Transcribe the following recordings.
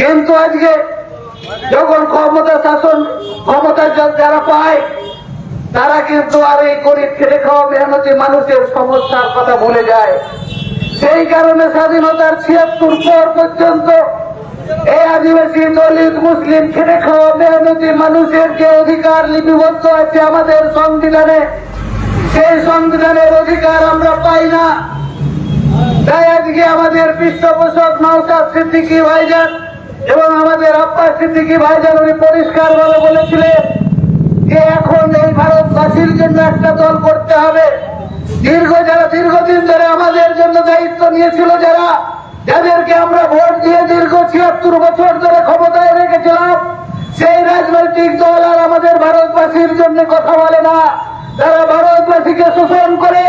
কিন্তু আজকে যখন ক্ষমতা শাসন ক্ষমতা যারা পায়, তারা কিন্তু আর এই গরিব খেটে খাওয়া মেহনতি মানুষের সমস্যার কথা ভুলে যায়। সেই কারণে স্বাধীনতার ছিয়াত্তর পর পর্যন্ত এই আদিবাসী দলিত মুসলিম খেটে খাওয়া মেহনতি মানুষের যে অধিকার লিপিবদ্ধ আছে আমাদের সংবিধানে, সেই সংবিধানের অধিকার আমরা পাই না। তাই আজকে আমাদের পৃষ্ঠপোষক নৌসাদ সিদ্দিকী ভাইজান এবং আমাদের আব্বাস সিদ্দিকী ভাইজান উনি পরিষ্কার ভাবে বলেছিলেন যে এখন এই ভারতবাসীর জন্য একটা দল করতে হবে। দীর্ঘ যারা, দীর্ঘদিন ধরে আমাদের জন্য দায়িত্ব নিয়েছিল যারা, যাদেরকে আমরা ভোট দিয়ে দীর্ঘ ছিয়াত্তর বছর ধরে ক্ষমতায় রেখেছিলাম, সেই রাজনৈতিক দল আর আমাদের ভারতবাসীর জন্য কথা বলে না। তারা ভারতবাসীকে শোষণ করে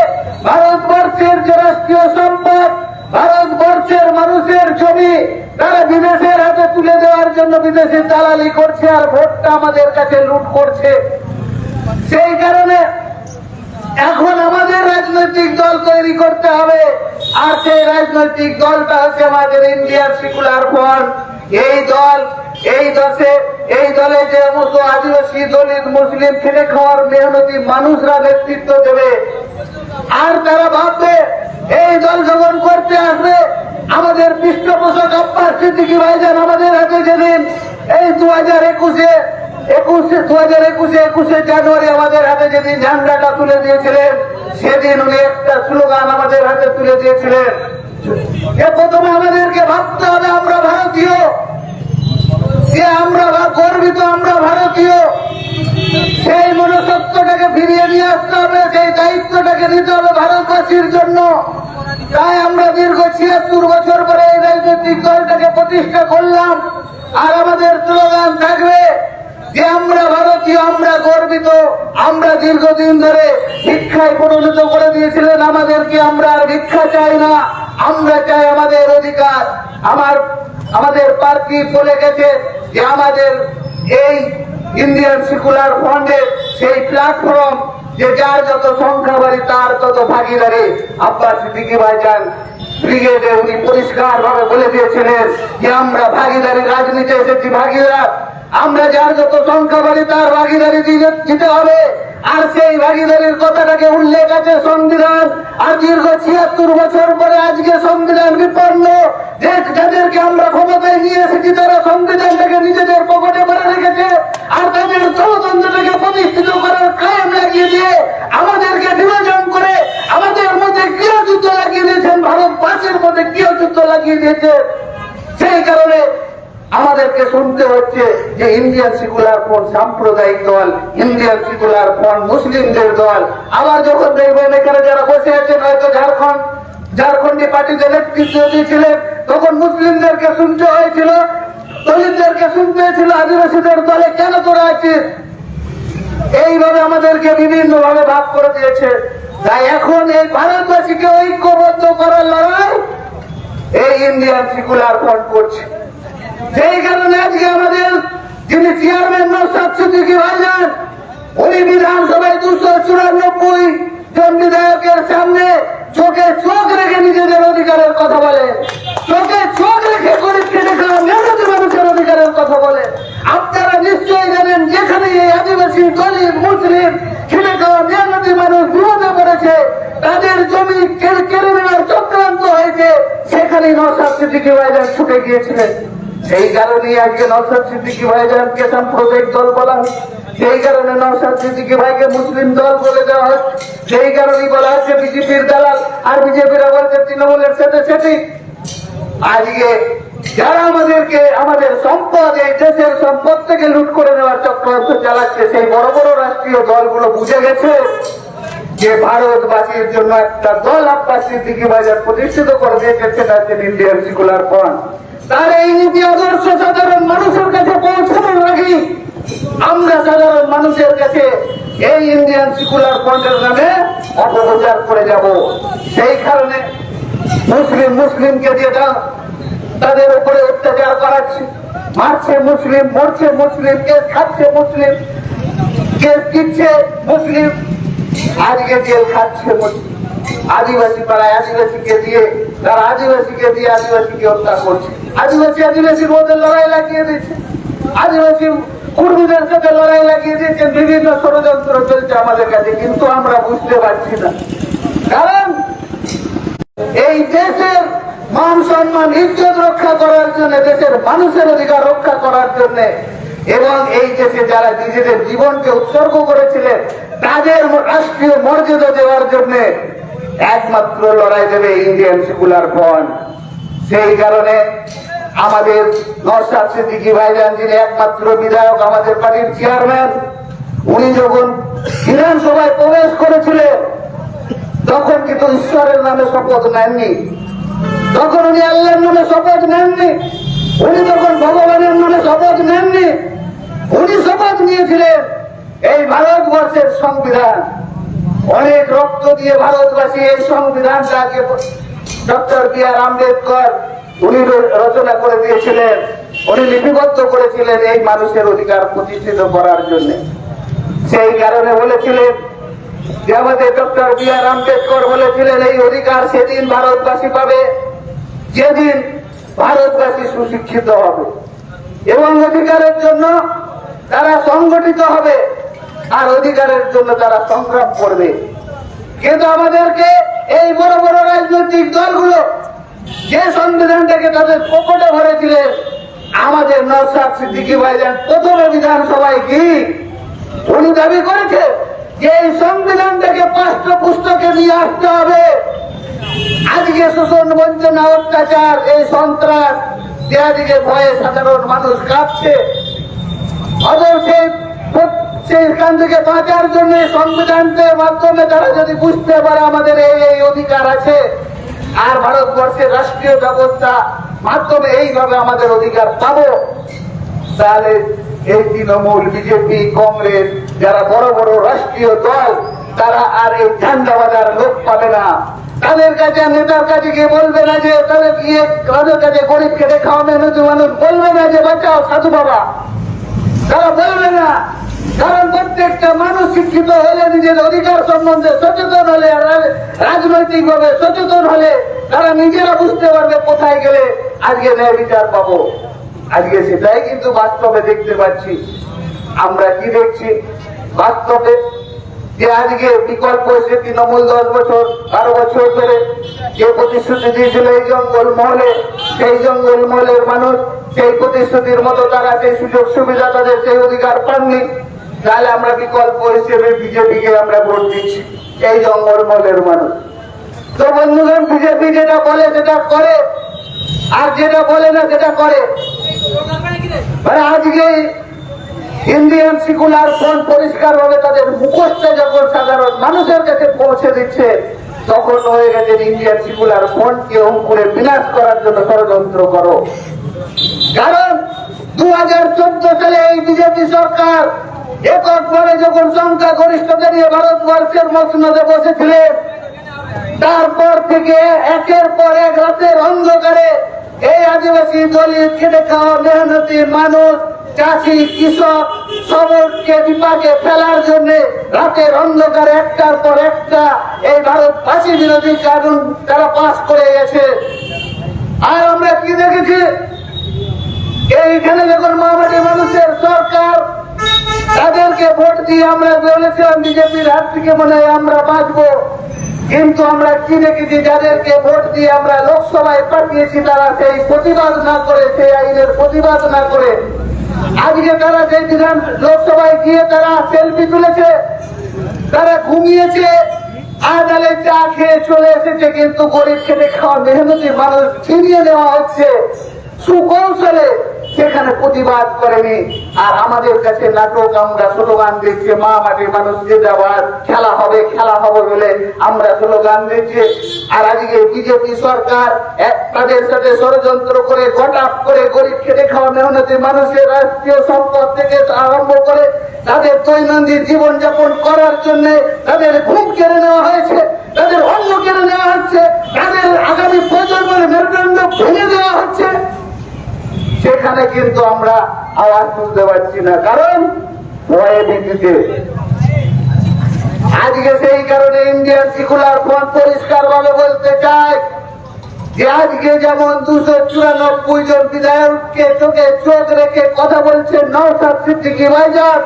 ভারতবর্ষের যে রাষ্ট্রীয় সম্পদ ভারতবর্ষের মানুষের ছবি তারা বিদেশের হাতে তুলে দেওয়ার জন্য বিদেশে দালালি করছে আর ভোটটা আমাদের কাছে লুট করছে। সেই কারণে এখন আমাদের রাজনৈতিক দল তৈরি করতে হবে। আর সেই রাজনৈতিক দলটা হচ্ছে আমাদের ইন্ডিয়ান সিকুলার ফ্রন্ট এই দল, এই দশে, এই দলে যে মতো আদিবাসী দলিত মুসলিম খেটে খাওয়ার মেহনতি মানুষরা নেতৃত্ব দেবে আর তারা ভাববে, এই দল করতে আসবে, আমাদের পৃষ্ঠপোষক আব্বাস সিদ্দিকি ভাইজান আমাদের হাতে যেদিন এই দু হাজার একুশে একুশে দু হাজার একুশে একুশে জানুয়ারি আমাদের হাতে যেদিন ঝান্ডাটা তুলে দিয়েছিলেন, সেদিন উনি একটা স্লোগান আমাদের হাতে তুলে দিয়েছিলেন। প্রথমে আমাদেরকে ভাবতে হবে, আমরা ভারতীয় যে আমরা গর্বিত, আমরা ভারতীয়, সেই মনসত্বটাকে ফিরিয়ে নিয়ে আসতে হবে, সেই দায়িত্বটাকে নিতে হবে ভারতবাসীর জন্য। তাই আমরা দীর্ঘ ছিয়াত্তর বছর পরে এই রাজনৈতিক দলটাকে প্রতিষ্ঠা করলাম। আর আমাদের স্লোগান থাকবে যে আমরা ভারতীয়, আমরা গর্বিত, আমরা দীর্ঘদিন ধরে ভিক্ষায় পরিণত করে দিয়েছিলেন আমাদেরকে, আমরা আর ভিক্ষা চাই না, আমরা চাই আমাদের অধিকার, আমার আমাদের পার্টি বলে গেছে যে আমাদের এই ইন্ডিয়ান সেকুলার ফ্রন্টের সেই প্ল্যাটফর্ম যে যার যত সংখ্যা বাড়ি তার তত ভাগিদারি আব্বাস সিদ্দিকি ভাইজান ব্রিগেডে উনি পরিষ্কার ভাবে বলে দিয়েছিলেন যে আমরা ভাগিদারি রাজনীতি এসেছি, ভাগিদার। আমরা যার যত সংখ্যা বাড়ি তার ভাগিদারি দিতে- হবে। আর সেই ভাগিদারির কথাটাকে উল্লেখ আছে সংবিধান। আর দীর্ঘ ছিয়াত্তর বছর পরে আজকে সংবিধান বিপন্ন। যে যাদেরকে আমরা ক্ষমতায় নিয়ে এসেছি, তারা সংবিধানটাকে নিজেদের পকেটে ভরে রেখেছে। আর তাদের গণতন্ত্রটাকে প্রতিষ্ঠিত করার কায়েম লাগিয়ে দিয়ে আমাদেরকে বিভাজন করে আমাদের মধ্যে গৃহযুদ্ধ লাগিয়ে দিয়েছেন। ভারতবাসীর মধ্যে গৃহযুদ্ধ লাগিয়ে দিয়েছে। সেই কারণে আমাদেরকে শুনতে হচ্ছে যে ইন্ডিয়ান সেকুলার ফ্রন্ট সাম্প্রদায়িক দল ইন্ডিয়ান সেকুলার ফ্রন্ট মুসলিমদের দল। আবার যখন দেখবেন এখানে যারা বসে আছেন, হয়তো ঝাড়খণ্ড, ঝাড়খণ্ডী পার্টিতে নেতৃত্ব দিয়েছিলেন, তখন মুসলিমদেরকে শুনতে হয়েছিল, দলিতদেরকে শুনতে হয়েছিল, আদিবাসীদের দলে কেন তোরা আছিস? এইভাবে আমাদেরকে বিভিন্ন ভাবে ভাগ করে দিয়েছে। তাই এখন এই ভারতবাসীকে ঐক্যবদ্ধ করার লড়াই এই ইন্ডিয়ান সেকুলার ফ্রন্ট করছে। সেই কারণে আজকে আমাদের যিনি চেয়ারম্যান নৌসাদ সিদ্দিকি ভাইজান, উনি বিধানসভায় দুশো চুরানব্বই জন বিধায়কের সামনে চোখে চোখ রেখে নিজেদের অধিকারের কথা বলে। চোখে চোখ রেখে গরিব খেটে খাওয়া মেহনতি মানুষের অধিকারের কথা বলে। আপনারা নিশ্চয়ই জানেন, যেখানে এই আদিবাসী দলিত মুসলিম খেটে খাওয়া মেহনতি মানুষ বিপদে পড়েছে তাদের জমি কেড়ে নেওয়ার চক্রান্ত হয়েছে, সেখানেই নৌসাদ সিদ্দিকি ভাইজান ছুটে গিয়েছিলেন। সেই কারণেই আজকে নৌসাদ সিদ্দিকি ভাই ভাইজানকে সাম্প্রদায়িক দল বলা হয়। সেই কারণে নৌসাদ সিদ্দিকি ভাইকে মুসলিম দল বলে দেওয়া হয়। সেই কারণেই বলা হচ্ছে বিজেপির দালাল আর বিজেপিরা বলছে তৃণমূলের সাথে সেটি আজকে যারা আমাদেরকে আমাদের সম্পদ, এই দেশের সম্পদ থেকে লুট করে নেওয়ার চক্রান্ত চালাচ্ছে, সেই বড় বড় রাষ্ট্রীয় দলগুলো বুঝে গেছে যে ভারতবাসীর জন্য একটা দল আব্বাস সিদ্দিকি বাজার প্রতিষ্ঠিত করে দিয়েছে, সেটা ইন্ডিয়ান সেকুলার ফ্রন্ট। তার এই নীতি আদর্শ সাধারণ মানুষের কাছে পৌঁছানোর লাগি আমরা সাধারণ মানুষের কাছে এই ইন্ডিয়ান সিকুলার ফ্রন্টের নামে অপপ্রচার করে যাব। সেই কারণে মুসলিম মুসলিমকে দিয়ে দাও তাদের উপরে অত্যাচার করাচ্ছে, মারছে মুসলিম, মরছে মুসলিম, কেস খাচ্ছে মুসলিম, কেস দিচ্ছে মুসলিম, আজকে জেল খাচ্ছে মুসলিম। আদিবাসী পাড়ায় আদিবাসীকে দিয়ে, তারা আদিবাসীকে দিয়ে আদিবাসীকে হত্যা করছে। আদিবাসী আদিবাসীর মধ্যে লড়াই লাগিয়ে দিচ্ছে আদিবাসী কুর্মীদের সাথে লড়াই লাগিয়ে দিয়েছেন বিভিন্ন ষড়যন্ত্র চলছে আমাদের কাছে, কিন্তু আমরা বুঝতে পারছি না। কারণ এই দেশের মান সম্মান, ইজ্জত রক্ষা করার জন্য, দেশের মানুষের অধিকার রক্ষা করার জন্য এবং এই দেশে যারা নিজেদের জীবনকে উৎসর্গ করেছিলেন, তাদের রাষ্ট্রীয় মর্যাদা দেওয়ার জন্য একমাত্র লড়াই দেবে ইন্ডিয়ান সেকুলার ফ্রন্ট। সেই কারণে আমাদের নরসাদ সিদ্দিকি ভাইজান যিনি একমাত্র বিধায়ক আমাদের পার্টির চেয়ারম্যান, উনি যখন বিধানসভায় প্রবেশ করেছিলেন, তখন কিন্তু ঈশ্বরের নামে শপথ নেননি। তখন উনি আল্লাহর নামে শপথ নেননি। উনি তখন ভগবানের নামে শপথ নেননি। উনি শপথ নিয়েছিলেন এই ভারতবর্ষের সংবিধান। অনেক রক্ত দিয়ে ভারতবাসী এই সংবিধানটাকে ডক্টর বি আর আম্বেদকর, উনি রচনা করে দিয়েছিলেন, উনি লিপিবদ্ধ করেছিলেন এই মানুষের অধিকার প্রতিষ্ঠিত করার জন্য। সেই কারণে বলেছিলেন যে আমাদের ডক্টর বি আর আম্বেদকর বলেছিলেন, এই অধিকার সেদিন ভারতবাসী পাবে, যেদিন ভারতবাসী সুশিক্ষিত হবে। এবং অধিকারের জন্য তারা সংগঠিত হবে, আর অধিকারের জন্য তারা সংগ্রাম করবে। কিন্তু আমাদেরকে এই বড় বড় রাজনৈতিক দলগুলো যে সংবিধানটাকে তাদের পকেটে ভরেছিলেন আমাদের নরসাদ সিদ্দিকি ভাইজান প্রথমে বিধানসভায় কি? উনি দাবি করেছে যে এই সংবিধানটাকে পাঁচটা পুস্তকে নিয়ে আসতে হবে। আজকে শোষণ বঞ্চনা অত্যাচার, এই সন্ত্রাস, যে ভয়ে সাধারণ মানুষ কাঁপছে। অথচ সেইখান থেকে বাঁচার জন্য সংবিধানের মাধ্যমে তারা যদি বুঝতে পারে আমাদের এই এই অধিকার আছে আর ভারতবর্ষের রাষ্ট্রীয় ব্যবস্থা মাধ্যমে এইভাবে আমাদের অধিকার পাবো? তাহলে এই তৃণমূল, বিজেপি, কংগ্রেস যারা বড় বড় রাষ্ট্রীয় দল, তারা আর এই ঝান্ডা বাজার লোক পাবে না। তাদের কাছে নেতার কাছে গিয়ে বলবে না যে তাদের গিয়ে তাদের কাছে গরিব খেটে খাওয়া মেহনতি মানুষ বলবে না যে, বাঁচাও, সাধু বাবা। তারা বলবে না। কারণ প্রত্যেকটা মানুষ শিক্ষিত হলে নিজের অধিকার সম্বন্ধে সচেতন হলে রাজনৈতিক ভাবে সচেতন হলে তারা নিজেরা বুঝতে পারবে কোথায় গেলে আজকে ন্যায় বিচার পাবো। আজকে সেটাই কিন্তু বাস্তবে দেখতে পাচ্ছি। আমরা কি দেখছি? বাস্তবে যে আজকে বিকল্প এসে তৃণমূল দশ বছর, বারো বছর ধরে। যে প্রতিশ্রুতি দিয়েছিল এই জঙ্গল মহলে, সেই জঙ্গল মহলের মানুষ সেই প্রতিশ্রুতির মতো তারা সেই সুযোগ সুবিধা তাদের সেই অধিকার পাননি। তাহলে আমরা বিকল্প হিসেবে বিজেপিকে আমরা ভোট দিচ্ছি, এই জঙ্গল মহলের মানুষ। তো বন্ধুগণ, বিজেপি যেটা বলে সেটা করে, আর যেটা বলে না সেটা করে। মানে আজকে ইন্ডিয়ান সিকুলার ফ্রন্ট পরিষ্কার ভাবে তাদের মুখোশটা যখন সাধারণ মানুষের কাছে পৌঁছে দিচ্ছে, তখন হয়ে গেছে ইন্ডিয়ান সিকুলার ফ্রন্টকে অঙ্কুরে বিনাশ করার জন্য ষড়যন্ত্র করো। কারণ দু হাজার চোদ্দ সালে এই বিজেপি সরকার একক পরে যখন সংখ্যা গরিষ্ঠতা নিয়ে ভারতবর্ষের মসনদে বসেছিলেন, তারপর থেকে একের পর এক রাতের অন্ধকারে এই আদিবাসী দলিত খেটে খাওয়া মেহনতি মানুষ, চাষি, কৃষক সবরকে বিপাকে ফেলার জন্য রাতের অন্ধকারে একটার পর একটা এই ভারতবাসী বিরোধী কানুন তারা পাশ করে গেছে। আর আমরা কি দেখেছি? এইখানে যখন মহামাটি মানুষের সরকার, তাদেরকে ভোট দিয়ে আমরা বলেছিলাম, বিজেপির হাত থেকে মনে হয় আমরা বাঁচবো। কিন্তু আমরা কি দেখেছি? যাদেরকে ভোট দিয়ে আমরা লোকসভায় পাঠিয়েছি, তারা সেই প্রতিবাদ না করে, সেই আইনের প্রতিবাদ না করে আজকে তারা যে বিধান লোকসভায় গিয়ে তারা সেলফি তুলেছে, তারা ঘুমিয়েছে আদালে চা খেয়ে চলে এসেছে, কিন্তু গরিব খেটে খাওয়া মেহনতি মানুষ ছিনিয়ে নেওয়া হচ্ছে। সুকৌশলে সেখানে প্রতিবাদ করেনি। আর আমাদের কাছে নাটক, আমরা স্লোগান দিচ্ছি, মা মাটির মানুষ যাবার খেলা হবে খেলা হবে বলে আমরা স্লোগান দিচ্ছি। আর আজকে বিজেপি সরকার তাদের সাথে ষড়যন্ত্র করে গটাপ করে, গরিব খেটে খাওয়া মেহনতি মানুষের রাষ্ট্রীয় সম্পদ থেকে আরম্ভ করে তাদের দৈনন্দিন জীবন যাপন করার জন্য তাদের ঘুম কেড়ে নেওয়া হয়েছে তাদের অন্ন কেড়ে নেওয়া হচ্ছে তাদের আগামী প্রজন্মের মেরুদণ্ড ভেঙে দেওয়া হচ্ছে সেখানে কিন্তু আমরা আওয়াজ তুলতে পারছি না। কারণ ভীতিতে। আজকে সেই কারণে ইন্ডিয়ান সিকুলার ফ্রন্ট পরিষ্কার ভাবে বলতে চাই যে আজকে যেমন দুশো চুরানব্বই জন বিধায়ককে চোখে চোখ রেখে কথা বলছেন নওসাদ সিদ্দিকি ভাইজান,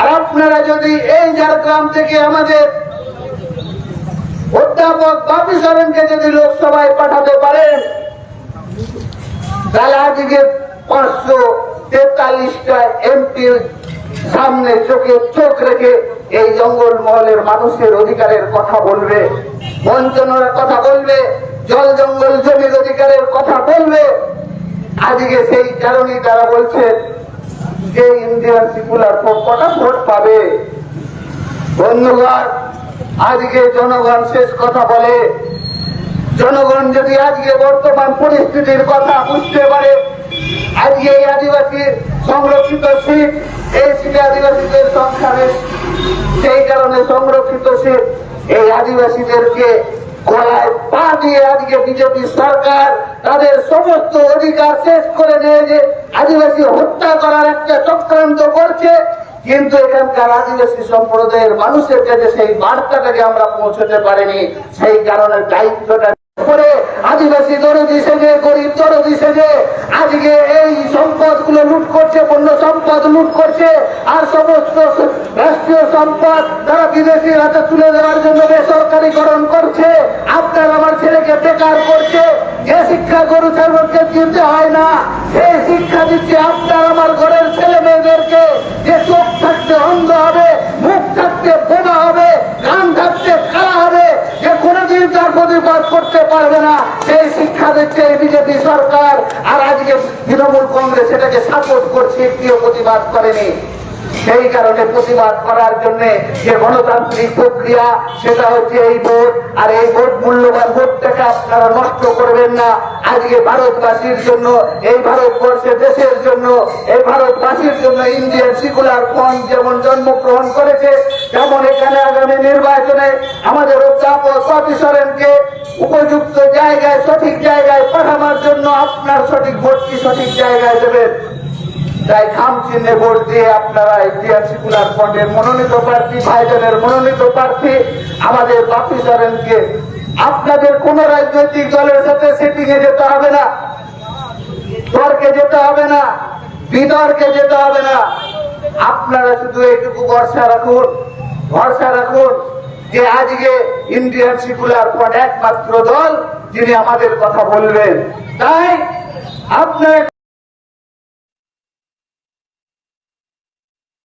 আর আপনারা যদি এই ঝাড়গ্রাম থেকে আমাদের অধ্যাপক বাপি সরেনকে যদি লোকসভায় পাঠাতে পারেন আজকে সামনে চোখে চোখ রেখে এই জঙ্গল মহলের মানুষের অধিকারের কথা বলবে। বঞ্চনার কথা বলবে, জল জঙ্গল জমির অধিকারের কথা বলবে। আজকে সেই কারণেই তারা বলছে যে ইন্ডিয়ান সিকুলার কটা ভোট পাবে? বন্ধুগণ, আজকে জনগণ শেষ কথা বলে জনগণ যদি আজকে বর্তমান পরিস্থিতির কথা বুঝতে পারে, আজকে এই আদিবাসী সংরক্ষিত সিট এই সিটে আদিবাসীদের সংখ্যা। সেই কারণে সংরক্ষিত সিট এই আদিবাসীদেরকে বিজেপি সরকার তাদের সমস্ত অধিকার শেষ করে যে আদিবাসী হত্যা করার একটা চক্রান্ত করছে কিন্তু এখানকার আদিবাসী সম্প্রদায়ের মানুষের কাছে সেই বার্তাটাকে আমরা পৌঁছতে পারিনি সেই কারণে দায়িত্বটা করে আদিবাসী দরদি সেজে, গরিব দরদি সেজে, আজকে এই সম্পদগুলো লুট করছে, পণ্য সম্পদ লুট করছে, আর সমস্ত রাষ্ট্রীয় সম্পদ তারা বিদেশি হাতে তুলে দেওয়ার জন্য বেসরকারীকরণ করছে, আপনার আমার ছেলেকে বেকার করছে, যে শিক্ষা গরু ছাগলকে দিতে হয় না সেই শিক্ষা দিচ্ছে আপনার আমার ঘরের ছেলে মেয়েদেরকে, যে চোখ থাকতে অন্ধ হবে, মুখ থাকতে বোনা হবে, কান থাকতে কালা হবে যে কোনোদিন তার প্রতিবাদ করতে পারবে না সেই শিক্ষা দিচ্ছে বিজেপি সরকার, আর আজকে তৃণমূল কংগ্রেস এটাকে সাপোর্ট করছে কেউ প্রতিবাদ করেনি। সেই কারণে প্রতিবাদ করার জন্য যে গণতান্ত্রিক প্রক্রিয়া, সেটা হচ্ছে এই ভোট, আর এই ভোট মূল্যবান ভোটটাকে আপনারা নষ্ট করবেন না। আজকে ভারতবাসীর জন্য, এই ভারতবর্ষের দেশের জন্য, এই ভারতবাসীর জন্য ইন্ডিয়ান সিকুলার ফ্রন্ট যেমন জন্মগ্রহণ করেছে, তেমন এখানে আগামী নির্বাচনে আমাদের অধ্যাপক পাপি সরেনকে উপযুক্ত জায়গায়, সঠিক জায়গায় পাঠানোর জন্য আপনার সঠিক ভোটটি সঠিক জায়গায় দেবেন। তাই খাম চিহ্নে ভোট দিয়ে আপনারা ইন্ডিয়ান সিকুলার ফ্রন্টের মনোনীত প্রার্থী, ভাইজানের মনোনীত প্রার্থী, আমাদের বাপি সরেনকে আপনাদের কোন রাজনৈতিক দলের সাথে সেটিং এ যেতে হবে না। তর্কে যেতে হবে না। বিতর্কে যেতে হবে না। আপনারা শুধু এটুকু ভরসা রাখুন ভরসা রাখুন যে আজকে ইন্ডিয়ান সিকুলার ফ্রন্ট একমাত্র দল, যিনি আমাদের কথা বলবেন। তাই আপনারা